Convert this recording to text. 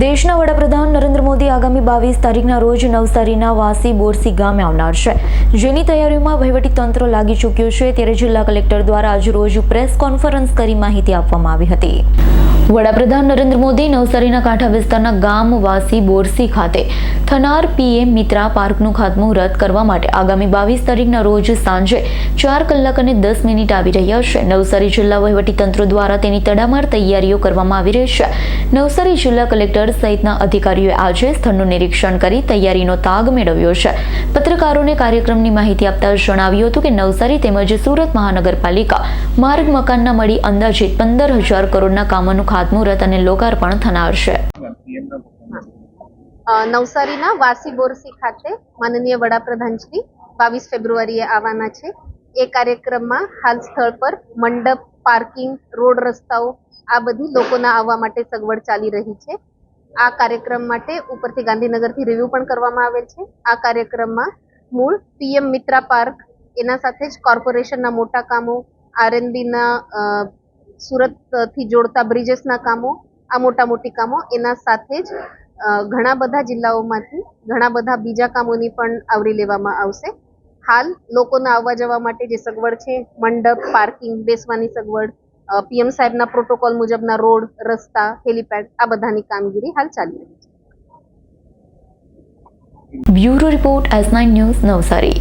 દેશના વડાપ્રધાન નરેન્દ્ર મોદી આગામી બાવીસ તારીખના રોજ નવસારીના વાસી બોરસી ગામે આવનાર છે. જેની તૈયારીઓમાં વહીવટીતંત્ર લાગી ચૂક્યું છે, ત્યારે જિલ્લા કલેક્ટર દ્વારા આજ રોજ પ્રેસ કોન્ફરન્સ કરી માહિતી આપવામાં આવી હતી. વડાપ્રધાન નરેન્દ્ર મોદી નવસારીના કાંઠા વિસ્તારના ગામ વાસી બોરસી ખાતે થનાર પીએમ મિત્રા પાર્કનું ખાતમુહૂર્ત કરવા માટે આગામી બાવીસ તારીખના રોજ સાંજે ચાર કલાક અને દસ મિનિટ આવી રહ્યા છે. નવસારી જિલ્લા વહીવટી તંત્ર દ્વારા તેની તડામાર તૈયારીઓ કરવામાં આવી રહી છે. નવસારી જિલ્લા કલેક્ટર સહિતના અધિકારીઓએ આજે સ્થળનું નિરીક્ષણ કરી તૈયારીનો તાગ મેળવ્યો છે. પત્રકારોને કાર્યક્રમની માહિતી આપતા જણાવ્યું હતું કે નવસારી તેમજ સુરત મહાનગરપાલિકા માર્ગ મકાનના મળી અંદાજિત પંદર હજાર કરોડના કામોનું ખાતમુહૂર્ત અને લોકાર્પણ થનાર છે. નવસારીના વાસી બોરસી ખાતે માનનીય વડાપ્રધાનશ્રી બાવીસ ફેબ્રુઆરીએ આવવાના છે. એ કાર્યક્રમમાં હાલ સ્થળ પર મંડપ, પાર્કિંગ, રોડ રસ્તાઓ આ બધી લોકોના આવવા માટે સગવડ ચાલી રહી છે. આ કાર્યક્રમ માટે ઉપરથી ગાંધીનગરથી રિવ્યુ પણ કરવામાં આવેલ છે. આ કાર્યક્રમમાં મૂળ પીએમ મિત્રા પાર્ક, એના સાથે જ કોર્પોરેશનના મોટા કામો આરએનબીના સુરતથી જોડતા બ્રિજેસના કામો, આ મોટા મોટી કામો, એના સાથે જ ઘણા બધા જિલ્લાઓમાંથી ઘણા બધા બીજા કામોની પણ આવરી લેવામાં આવશે. હાલ લોકોના આવવા જવા માટે જે સગવડ છે, મંડપ, પાર્કિંગ, બેસવાની સગવડ પીએમ સાહેબના પ્રોટોકોલ મુજબના રોડ, રસ્તા, હેલીપેડ આ બધાની કામગીરી હાલ ચાલી રહી છે. Bureau report S nine news Navsari.